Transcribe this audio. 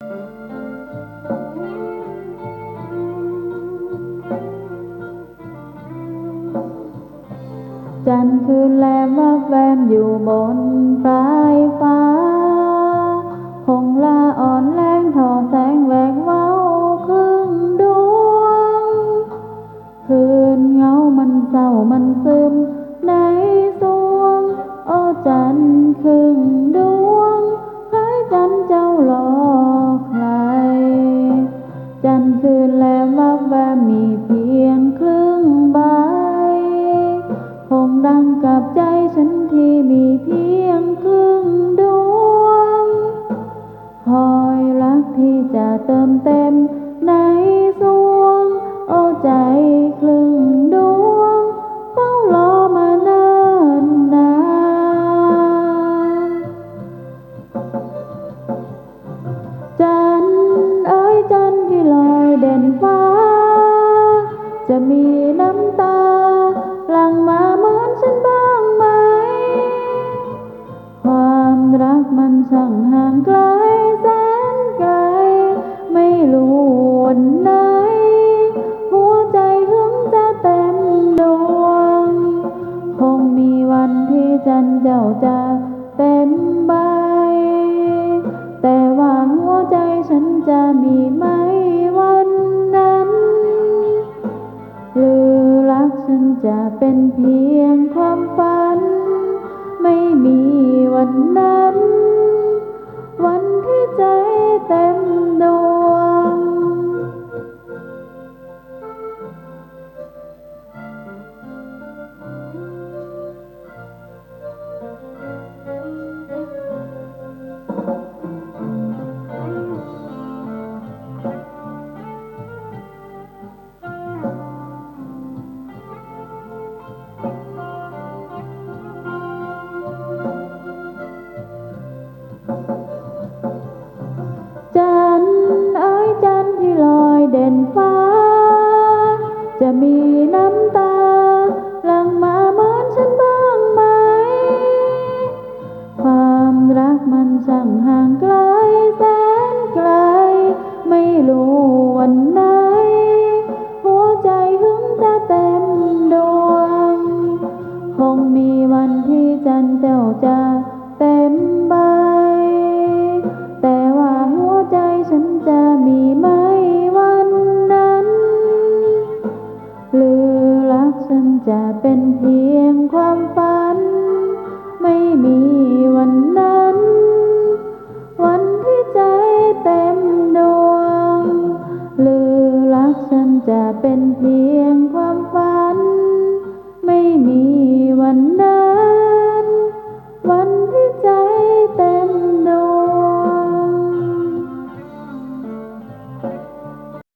จันทร์คืนแลมวับแวมอยู่บนปลายฟ้า หงลาอ่อนแรงทอแสงแหวกเว้าครึ่งดวง คืนเงามันเศร้ามันซึมในสวง โอ้จันทร์ครึ่ง ดังกับใจฉันที่มีเพียงครึ่งดวง คอยรักที่จะเติมเต็มในสวง โอ้ใจครึ่งดวงเฝ้ารอมาเนิ่นนานจันเอ้ยจันที่ลอยเด่นฟ้า จะมีน้ำตาหลังมา ช่างห่างไกลแสนไกล ไม่รู้วันไหน หัวใจหึงจะเต็มดวง คงมีวันที่จันเจ้าจะเต็มใบ แต่ว่าหัวใจฉันจะมีไหมวันนั้น หรือรักฉันจะเป็นเพียงความฝัน ไม่มีวันนั้นวัน นฟ้า จะมีน้ำตาหลั่งมาเหมือนฉันบ้างไหม ความรักมันช่างห่างไกลแสนไกล ไม่รู้วันไหน หัวใจหึงจะเต็มดวง คงมีวันที่จันเจ้าจะ